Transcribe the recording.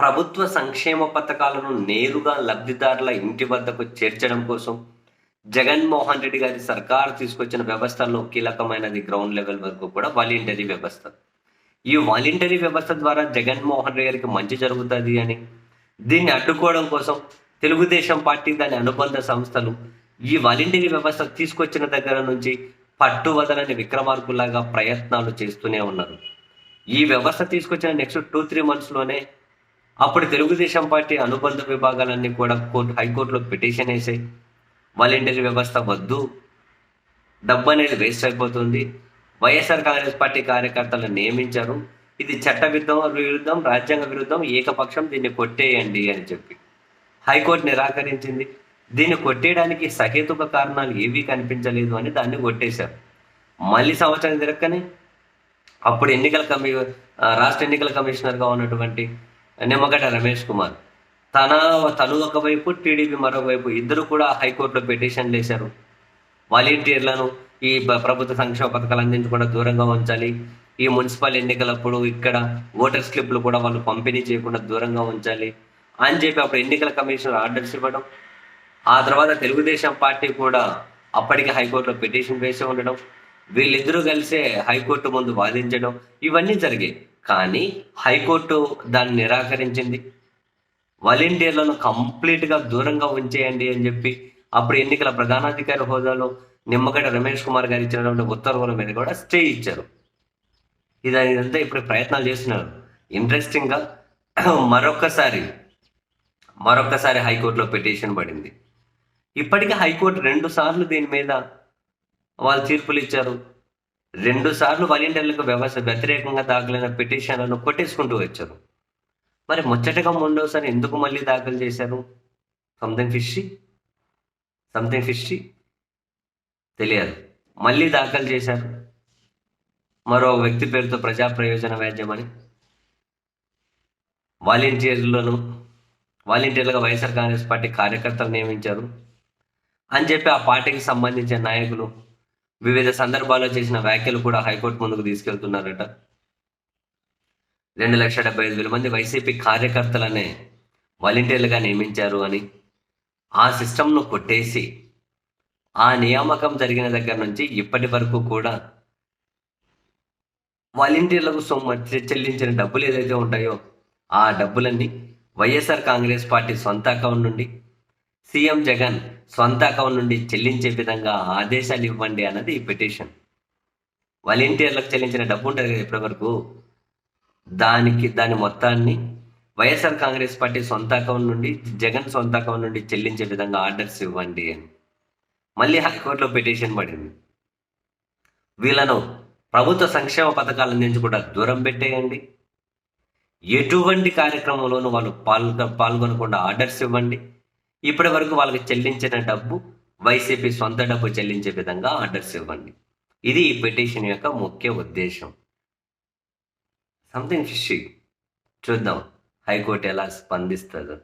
ప్రభుత్వ సంక్షేమ పథకాలను నేరుగా లబ్ధిదారుల ఇంటి వద్దకు చేర్చడం కోసం జగన్మోహన్ రెడ్డి గారి సర్కారు తీసుకొచ్చిన వ్యవస్థల్లో కీలకమైనది గ్రౌండ్ లెవెల్ వరకు కూడా వాలంటరీ వ్యవస్థ. ఈ వాలంటరీ వ్యవస్థ ద్వారా జగన్మోహన్ రెడ్డి గారికి మంచి జరుగుతుంది అని దీన్ని అడ్డుకోవడం కోసం తెలుగుదేశం పార్టీ దాని అనుబంధ సంస్థలు ఈ వాలంటరీ వ్యవస్థ తీసుకొచ్చిన దగ్గర నుంచి పట్టు వదలని విక్రమార్కులాగా ప్రయత్నాలు చేస్తూనే ఉన్నారు. ఈ వ్యవస్థ తీసుకొచ్చిన నెక్స్ట్ టూ త్రీ మంత్స్లోనే అప్పుడు తెలుగుదేశం పార్టీ అనుబంధ విభాగాలన్నీ కూడా కోర్టు హైకోర్టులో పిటిషన్ వేసాయి. వాలంటీర్ వ్యవస్థ వద్దు. డబ్బు అనేది వేస్ట్ అయిపోతుంది. వైఎస్ఆర్ కాంగ్రెస్ పార్టీ కార్యకర్తలను నియమించారు. ఇది చట్ట విరుద్ధం విరుద్ధం రాజ్యాంగ విరుద్ధం ఏకపక్షం దీన్ని కొట్టేయండి అని చెప్పి. హైకోర్టు నిరాకరించింది. దీన్ని కొట్టేయడానికి సహేతుక కారణాలు ఏవీ కనిపించలేదు అని దాన్ని కొట్టేశారు. మళ్ళీ సంవత్సరం తిరక్కనే అప్పుడు ఎన్నికల కమి రాష్ట్ర ఎన్నికల కమిషనర్గా ఉన్నటువంటి నిమ్మగడ్డ రమేష్ కుమార్. తన తను ఒకవైపు టీడీపీ మరోవైపు ఇద్దరు కూడా హైకోర్టులో పిటిషన్లు వేశారు. వాలంటీర్లను ఈ ప్రభుత్వ సంక్షేమ పథకాలు అందించకుండా దూరంగా ఉంచాలి. ఈ మున్సిపల్ ఎన్నికలప్పుడు ఇక్కడ ఓటర్ స్లిప్లు కూడా వాళ్ళు పంపిణీ చేయకుండా దూరంగా ఉంచాలి అని చెప్పి అప్పుడు ఎన్నికల కమిషనర్ ఆర్డర్స్ ఇవ్వడం. ఆ తర్వాత తెలుగుదేశం పార్టీ కూడా అప్పటికి హైకోర్టులో పిటిషన్ వేసి ఉండడం. వీళ్ళిద్దరూ కలిసే హైకోర్టు ముందు వాదించడం ఇవన్నీ జరిగాయి. కానీ హైకోర్టు దాన్ని నిరాకరించింది. వాలంటీర్లను కంప్లీట్గా దూరంగా ఉంచేయండి అని చెప్పి అప్పుడు ఎన్నికల ప్రధానాధికారి హోదాలో నిమ్మగడ్డ రమేష్ కుమార్ గారు ఇచ్చినటువంటి ఉత్తర్వుల మీద కూడా స్టే ఇచ్చారు. ఇది ఇదంతా ఇప్పుడు ప్రయత్నాలు చేస్తున్నారు. ఇంట్రెస్టింగ్గా మరొకసారి మరొకసారి హైకోర్టులో పిటిషన్ పడింది. ఇప్పటికీ హైకోర్టు రెండు సార్లు దీని మీద వాళ్ళు తీర్పులు ఇచ్చారు. రెండు సార్లు వాలంటీర్లకు వ్యవస్థ వ్యతిరేకంగా దాఖలైన పిటిషన్లను కొట్టేసుకుంటూ వచ్చారు. మరి ముచ్చటగా మూడోసారి ఎందుకు మళ్ళీ దాఖలు చేశారు? సంథింగ్ ఫిష్టీ సంథింగ్ ఫిష్టీ తెలియదు. మళ్ళీ దాఖలు చేశారు. మరో వ్యక్తి పేరుతో ప్రజా ప్రయోజన వ్యాజ్యం అని. వాలంటీర్లను వాలంటీర్లుగా వైఎస్ఆర్ కాంగ్రెస్ పార్టీ కార్యకర్తలు నియమించారు. అని చెప్పి ఆ పార్టీకి సంబంధించిన నాయకులు వివిధ సందర్భాల్లో చేసిన వ్యాఖ్యలు కూడా హైకోర్టు ముందుకు తీసుకెళ్తున్నారట. రెండు లక్షల డెబ్బై ఐదు వేల మంది వైసీపీ కార్యకర్తలనే వాలంటీర్లుగా నియమించారు అని ఆ సిస్టమ్ను కొట్టేసి ఆ నియామకం జరిగిన దగ్గర నుంచి ఇప్పటి వరకు కూడా వాలంటీర్లకు సొమ్ము చెల్లించిన డబ్బులు ఏదైతే ఉంటాయో ఆ డబ్బులన్నీ వైఎస్ఆర్ కాంగ్రెస్ పార్టీ సొంత అకౌంట్ నుండి సీఎం జగన్ సొంత అకౌంట్ నుండి చెల్లించే విధంగా ఆదేశాలు ఇవ్వండి అన్నది ఈ పిటిషన్. వాలంటీర్లకు చెల్లించిన డబ్బు ఉంటుంది కదా ఇప్పటి వరకు దానికి దాని మొత్తాన్ని వైఎస్ఆర్ కాంగ్రెస్ పార్టీ సొంత అకౌంట్ నుండి జగన్ సొంత అకౌంట్ నుండి చెల్లించే విధంగా ఆర్డర్స్ ఇవ్వండి అని. మళ్ళీ హైకోర్టులో పిటిషన్ పడింది. వీళ్ళను ప్రభుత్వ సంక్షేమ పథకాలు నుంచి కూడా దూరం పెట్టేయండి. ఎటువంటి కార్యక్రమంలోనూ వాళ్ళు పాల్గొ పాల్గొనకుండా ఆర్డర్స్ ఇవ్వండి. ఇప్పటి వరకు వాళ్ళకి చెల్లించిన డబ్బు వైసీపీ సొంత డబ్బు చెల్లించే విధంగా ఆర్డర్స్ ఇవ్వండి. ఇది ఈ పిటిషన్ యొక్క ముఖ్య ఉద్దేశం. సంథింగ్ ఫిషి చూద్దాం. హైకోర్టు ఎలా స్పందిస్తుందో.